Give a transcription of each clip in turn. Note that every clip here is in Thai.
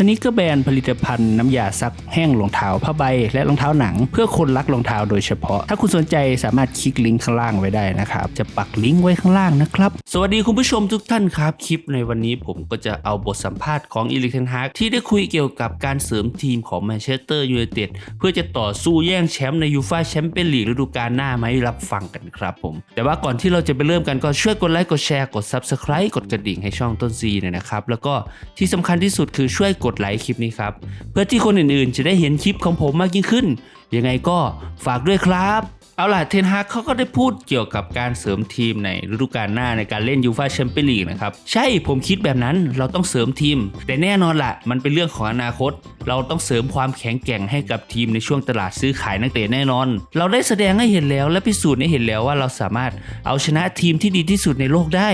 สนิเกอร์แบรนด์ผลิตภัณฑ์น้ำยาซักแห้งรองเท้าผ้าใบ และรองเท้าหนัง เพื่อคนรักรองเท้าโดยเฉพาะ ถ้าคุณสนใจสามารถคลิกลิงก์ข้างล่างไว้ได้นะครับ จะปักลิงก์ไว้ข้างล่างนะครับสวัสดีคุณผู้ชมทุกท่านครับ คลิปในวันนี้ผมก็จะเอาบทสัมภาษณ์ของอีลิกเทนฮากที่ได้คุยเกี่ยวกับการเสริมทีมของแมนเชสเตอร์ยูไนเต็ดเพื่อจะต่อสู้แย่งแชมป์ในยูฟ่าแชมเปี้ยนลีกฤดูกาลหน้ามาให้รับฟังกันครับผม แต่ว่าก่อนที่เราจะไปเริ่มกันก็ช่วยกดไลค์กดแชร์กด Subscribe กดกระดิ่งให้ช่องต้นซีหน่อยนะครับ แล้วก็ที่สำคัญที่สุดคือช่วยกดไลค์คลิปนี้ครับเพื่อที่คนอื่นๆ จะได้เห็นคลิปของผมมากยิ่งขึ้นยังไงก็ฝากด้วยครับ เอาล่ะเทนฮากเขาก็ได้พูดเกี่ยวกับการเสริมทีมในฤดูกาลหน้าในการเล่นยูฟาแชมเปี้ยนลีกนะครับ ใช่ผมคิดแบบนั้นเราต้องเสริมทีม แต่แน่นอนละมันเป็นเรื่องของอนาคต เราต้องเสริมความแข็งแกร่งให้กับทีมในช่วงตลาดซื้อขายนักเตะแน่นอน เราได้แสดงให้เห็นแล้วและพิสูจน์ให้เห็นแล้วว่าเราสามารถเอาชนะทีมที่ดีที่สุดในโลกได้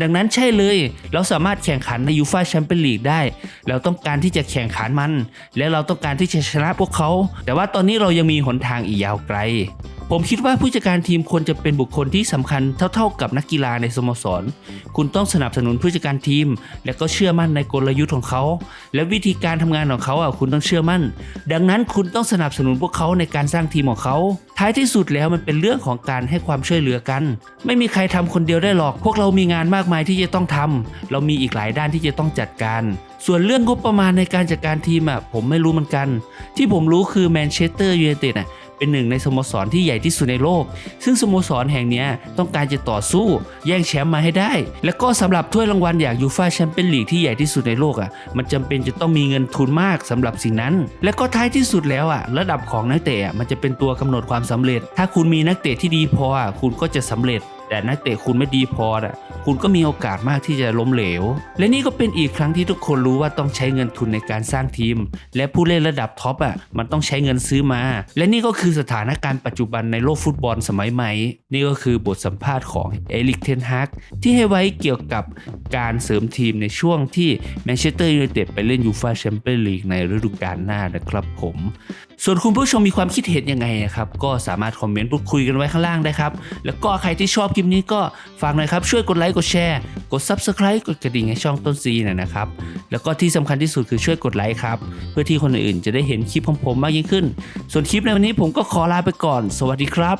ดังนั้นใช่เลย เราสามารถแข่งขันในยูฟาแชมเปี้ยนลีกได้ เราต้องการที่จะแข่งขันมัน และเราต้องการที่จะชนะพวกเขา แต่ว่าตอนนี้เรายังมีหนทางอีกยาวไกล ผมคิดว่าผู้จัดการทีมควรจะเป็นบุคคลที่สำคัญเท่า ๆ กับนักกีฬาในสโมสร คุณต้องสนับสนุนผู้จัดการทีม และก็เชื่อมั่นในกลยุทธ์ของเขา และวิธีการทำงานของเขาอะคุณต้องเชื่อมั่น ดังนั้นคุณต้องสนับสนุนพวกเขาในการสร้างทีมของเขา ท้ายที่สุดแล้วมันเป็นเรื่องของการให้ความช่วยเหลือกัน ไม่มีใครทำคนเดียวได้หรอก พวกเรามีงานมากมายที่จะต้องทำเรามีอีกหลายด้านที่จะต้องจัดการส่วนเรื่องงบประมาณในการจัดการทีมอะผมไม่รู้เหมือนกัน ที่ผมรู้คือแมนเชสเตอร์ยูไนเต็ดอะ เป็นหนึ่งในสโมสรที่ใหญ่ที่สุดในโลก ซึ่งสโมสรแห่งนี้ต้องการจะต่อสู้ แย่งแชมป์มาให้ได้ และก็สำหรับถ้วยรางวัลอย่างยูฟ่าแชมเปี้ยนลีกที่ใหญ่ที่สุดในโลกอะมันจำเป็นจะต้องมีเงินทุนมากสำหรับสิ่งนั้น และก็ท้ายที่สุดแล้วอะระดับของนักเตะอะมันจะเป็นตัวกำหนดความสำเร็จ ถ้าคุณมีนักเตะที่ดีพอคุณก็จะสำเร็จ แต่นักเตะคุณไม่ดีพออะ คุณก็มีโอกาสมากที่จะล้มเหลว และนี่ก็เป็นอีกครั้งที่ทุกคนรู้ว่าต้องใช้เงินทุนในการสร้างทีม และผู้เล่นระดับท็อปอะมันต้องใช้เงินซื้อมา และนี่ก็คือสถานการณ์ปัจจุบันในโลกฟุตบอลสมัยใหม่ นี่ก็คือบทสัมภาษณ์ของเอลิกเทนฮากที่ให้ไว้เกี่ยวกับการเสริมทีมในช่วงที่แมนเชสเตอร์ยูไนเต็ดไปเล่นยูฟาแชมเปี้ยนลีกในฤดูกาลหน้านะครับผม ส่วนคุณผู้ชมมีความคิดเห็นยังไงนะครับ ก็สามารถคอมเมนต์พูดคุยกันไว้ข้างล่างได้ครับ แล้วก็ใครที่ชอบคลิปนี้ก็ฝากหน่อยครับช่วยกดไลค์กดแชร์ กด Subscribe กดกระดิ่งให้ช่องต้นซีหน่อยนะครับ แล้วก็ที่สำคัญที่สุดคือช่วยกดไลค์ครับ เพื่อที่คนอื่นจะได้เห็นคลิปของผมมากยิ่งขึ้น ส่วนคลิปในวันนี้ผมก็ขอลาไปก่อน สวัสดีครับ